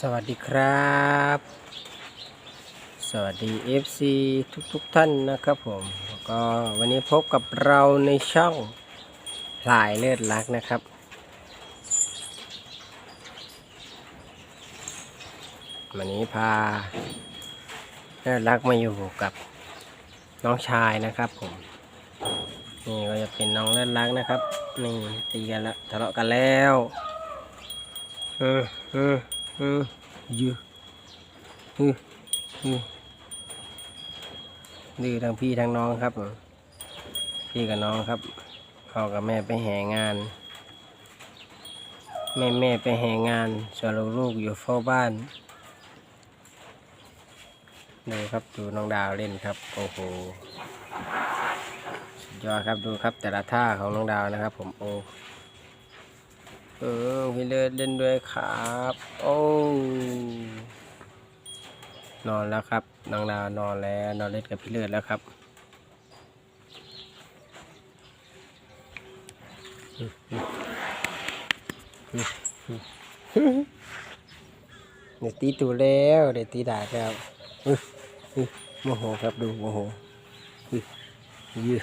สวัสดีครับ สวัสดี FC ทุกทุกๆท่านนะครับผมก็วันนี้พบกับเราในช่องพลายเลือดรักนะครับ วันนี้พาเลือดรักมาอยู่กับน้องชายนะครับผมนี่ก็จะเป็นน้องเลือดรักนะครับนี่ตีกันแล้วทะเลาะกันแล้วเออเออ เออยือเออเออดื้อทั้งพี่ทั้งน้องครับ พี่กับน้องครับพ่อกับแม่ไปแห่งาน แม่แม่ไปแห่งานส่วนลูกๆอยู่เฝ้าบ้านดูครับดูน้องดาวเล่นครับโอ้โหสุดยอดครับดูครับแต่ละท่าของน้องดาวนะครับ ผมโอ้ เออพี่เลิศเล่นด้วยครับ โอ้นอนแล้วครับน้องดานอนแล้วนอนเล่นกับพี่เลิศแล้วครับเดี๋ยวตีตูแล้วเดี๋ยวตีด่าแล้วโมโหครับดูโมโหอื้อยื้อ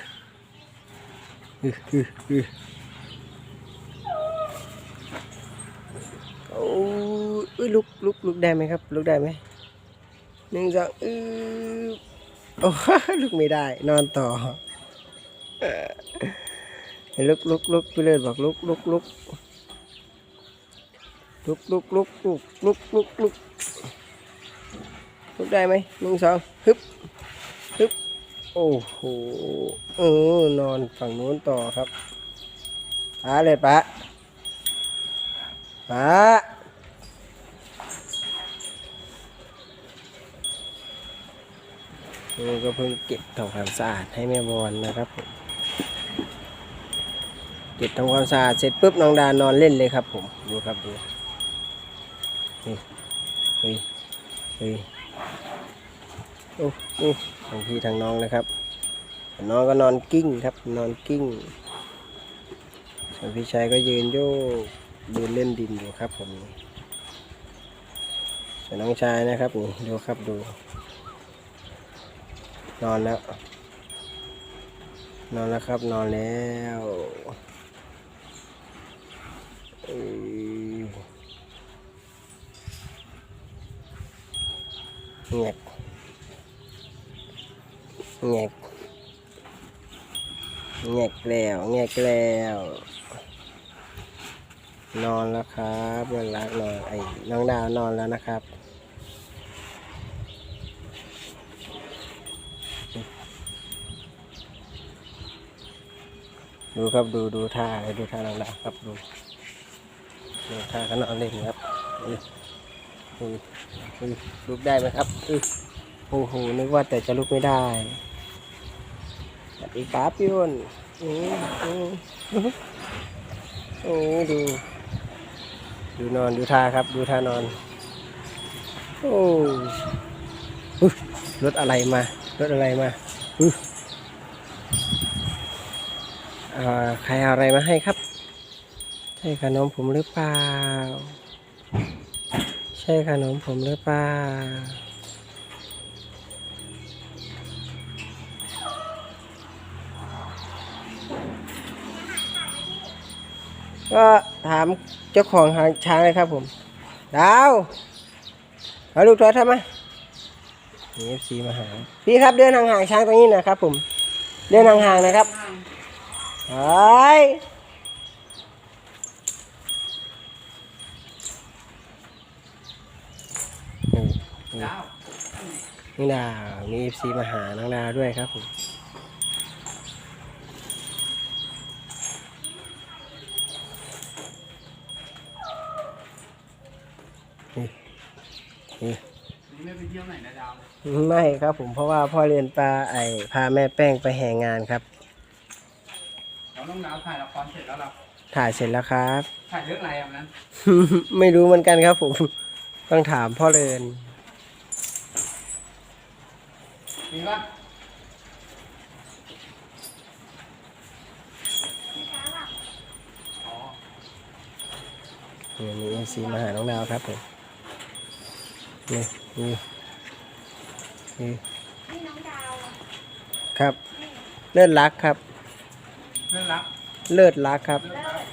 อื้อ อื้ออื้อโอ้ยอุ้ยลุกลุกลุกได้ไหมครับลุกได้ไหมหนึ่งสองอือโอ้ลุกไม่ได้ นอนต่อเลุกลุกลุกพี่เลิศบอกลุกลุกลุกลุกลุกลุกลุกลุกลุกลุกลุกได้ไหมหนึ่งสองฮึบฮึบโอ้โหเออนอนฝั่งนู้นต่อครับปะเลยปะปะ นี่ก็เพิ่งเก็บทำความสะอาดให้แม่บอลนะครับผมเก็บทำความสะอาดเสร็จปุ๊บน้องดานอนเล่นเลยครับ ผมดูครับดูเฮ้ยเฮ้ยเฮ้ยโอ้โอ้ทั้งพี่ทั้งน้องนะครับน้องก็นอนกิ้งครับ นอนกิ้งส่วนพี่ชายก็ยืนโยกยืนเล่นดินอยู่ครับผมส่วนน้องชายนะครับนี่ดูครับดู นอนแล้ว นอนแล้วครับ นอนแล้วเอ้ยแงกแงกแงกแล้วแงกแล้วนอนแล้วครับเพื่อนรักนอนไอ้น้องดาวนอนแล้วนะครับ ดูครับดูดูท่าดูท่าน้องดาวครับดูดูท่าเขานอนเล่นครับอืออืออือลุกได้ไหมครับอือโอ้โหนึกว่าแต่จะลุกไม่ได้สวัสดีครับพี่อ้นอืมอืมโอ้ดู ดูนอนดูท่าครับ ดูท่านอน โอ้รถอะไรมารถอะไรมาอุ๊ยอ่า ใครเอาอะไรมาให้ครับ ใช่ขนมผมหรือเปล่า ใช่ขนมผมหรือเปล่า ก็ถามเจ้าของหางช้างเลยครับผม ดาวเอาลูกโทรทำไมนี่เอฟซีมาหา พี่ครับเดินห่างๆช้างตรงนี้นะครับผม เดินห่างๆนะครับ ไปนี่นี่ดาวมีเอฟซีมาหาน้องดาวด้วยครับผมไม่ไปเที่ยวไหนนะดาว ไม่ครับผมเพราะว่าพ่อเรียนปลาไอพาแม่แป้งไปแห่งานครับ เราต้องดาวถ่ายละครเสร็จแล้วเราถ่ายเสร็จแล้วครับ ถ่ายเรื่องอะไรอะนั้นไม่รู้เหมือนกันครับผม ต้องถามพ่อเรียนมีปะอ๋อนี่มีเอซีมาหาน้องดาวครับผมนี่นี่นี่นี่น้องดาวครับ เลิศรักครับ เรื่องรักเลิศรักครับเรื่องรัก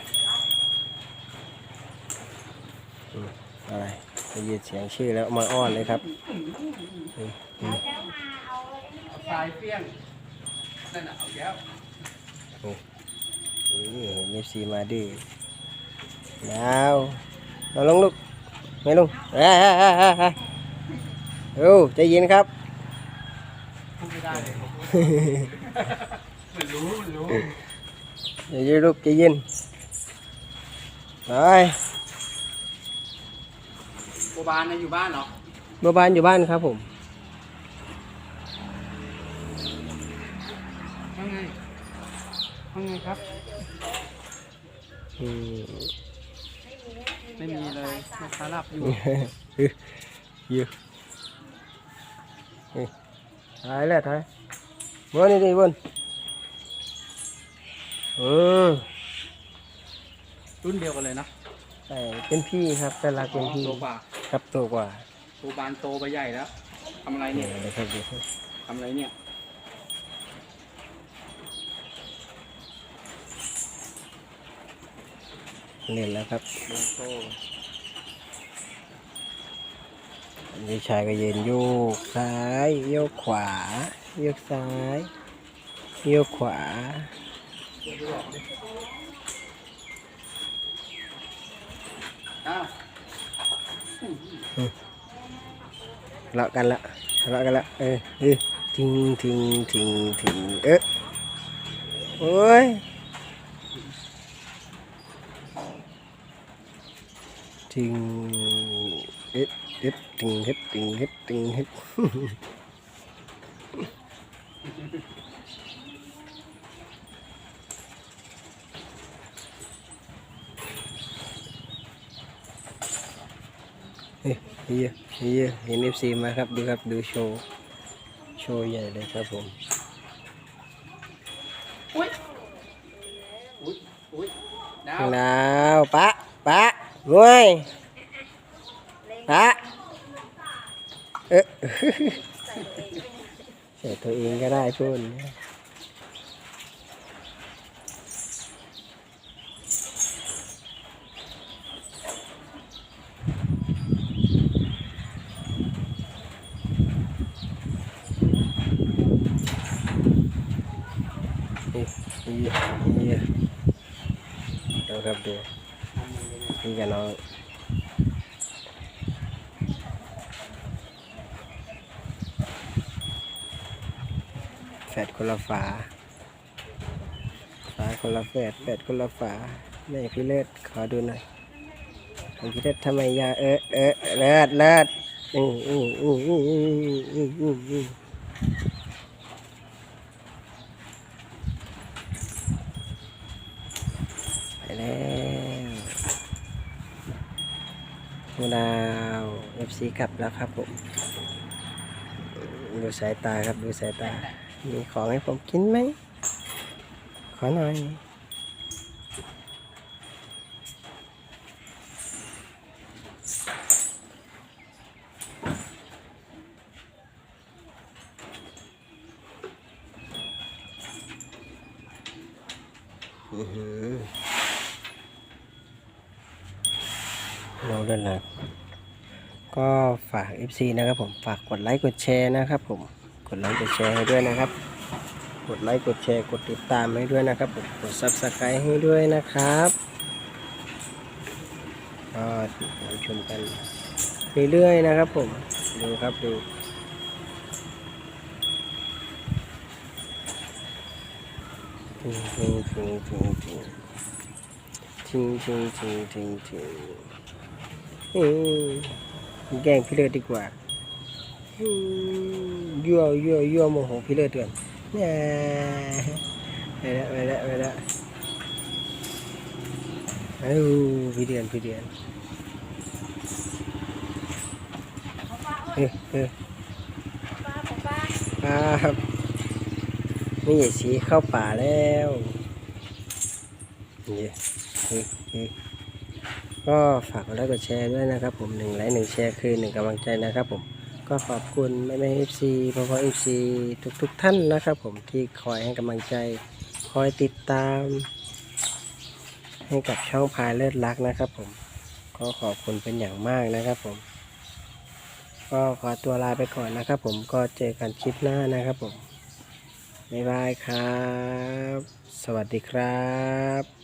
อะไรได้ยินเสียงชื่อแล้วมาอ้อนเลยครับนี่เดี๋ยวแล้วมาเอาไอ้นี่เอาเรีทยรากยเปี้ยงนั่นน่ะเอาแก้วนี่เห็นเอฟซีมาดื้อแล้วเอาลงลูกไม่ลงเอ้ยเอ้ยเอ้ยเอ้ยเอ้ยเอ้าใจเย็นครับพูดไม่ได้เลยมันรู้มันรู้ อย่ายืดลูกใจเย็นไปโบบานนะอยู่บ้านเหรอเมื่อบ้านอยู่บ้านครับผมว่าไงว่าไงครับอืมไม่มีเลยแม่ค้าหลับอยู่ยืดนี่ถ่ายแล้วถ่ายบนนี่ดิบ นอืมรุ่นเดียวกันเลยนะใช่เป็นพี่ครับ แต่รักเป็นพี่โตกว่าครับโตกว่าโบบานโตไปใหญ่แล้วทำอะไรเนี่เนี่ยยนะครับดูทำอะไรเนี่ย เล่นแล้วครับโบนโตพี่ชายก็ยืนโยกซ้าย โยกขวา โยกซ้าย โยกขวาอ้าวทะ เลาะกันละทะเลาะกันละเออเออทิ้งทิ้งทิ้งทิ้งเอ๊ะโอ้ยทิ้งเอ๊ะเอ๊ะทิ้งเฮ็ดทิ้งเฮ็ดทิ้งเฮ็ด เฮ้ยเฮียเฮียเห็นเอฟซีมาครับดูครับดูโชว์โชว์ใหญ่เลยครับผมอุ้ยอุ้ยอุ้ยดาวดาวปะปะงวยปะเอ๊ะใส่ตัวเองก็ได้พูดเฮ้ยเฮียเฮียดู ครับดูพี่กับน้องแฝดคนละฝาฝาคนละแฝดแฝดคนละฝาแม่พี่เลิศขอดูหน่อยของพี่เลิศทำไมยาเออเออเลิศเลิศอืออืออืออืออืออืออืออือไป แล้วมูดาวเอฟซีกลับแล้วครับผมดูสายตาครับดูสายตา มีของให้ผมกินไหม ขอหน่อยอื้ อหือเราเล่นะ ก็ฝาก FC นะครับผม ฝากกดไลค์กดแชร์นะครับผม กดไลค์กดแชร์ให้ด้วยนะครับ กดไลค์กดแชร์กดติดตามให้ด้วยนะครับผมกด Subscribe ให้ด้วยนะครับก็ติดตามชมกันเรื่อยๆนะครับผม ดูครับดูทิ้งทิ้งทิ้งทิ้งทิ้งทิ้งทิ้งทิ้งทิ้งทิ้ง อืมแกงพี่เลิศดีกว่ายั่วยั่วยั่วโมโหพี่เลิศเดือนแหน่ไปล้วไปล้วไปล้วเอ้พี่เดือนพี่เดือนเออเออป้าของป้าครับนี่อย่าสีเข้าป่าแล้วนี่เฮ้เฮ้ย ก็ฝากกดไลค์กดแชร์ด้วยนะครับผมหนึ่งไลค์หนึ่งแชร์คือหนึ่งกำลังใจนะครับผมก็ขอบคุณแม่แม่เอฟซีพ่อพ่อเอฟซีทุกทุกท่านนะครับผมที่คอยให้กำลังใจ คอยติดตาม ให้กับช่องพายเลิศรักนะครับผมก็ขอบคุณเป็นอย่างมากนะครับผม ก็ขอตัวลาไปก่อนนะครับผมก็เจอกันคลิปหน้านะครับผมบ๊ายบายครับ สวัสดีครับ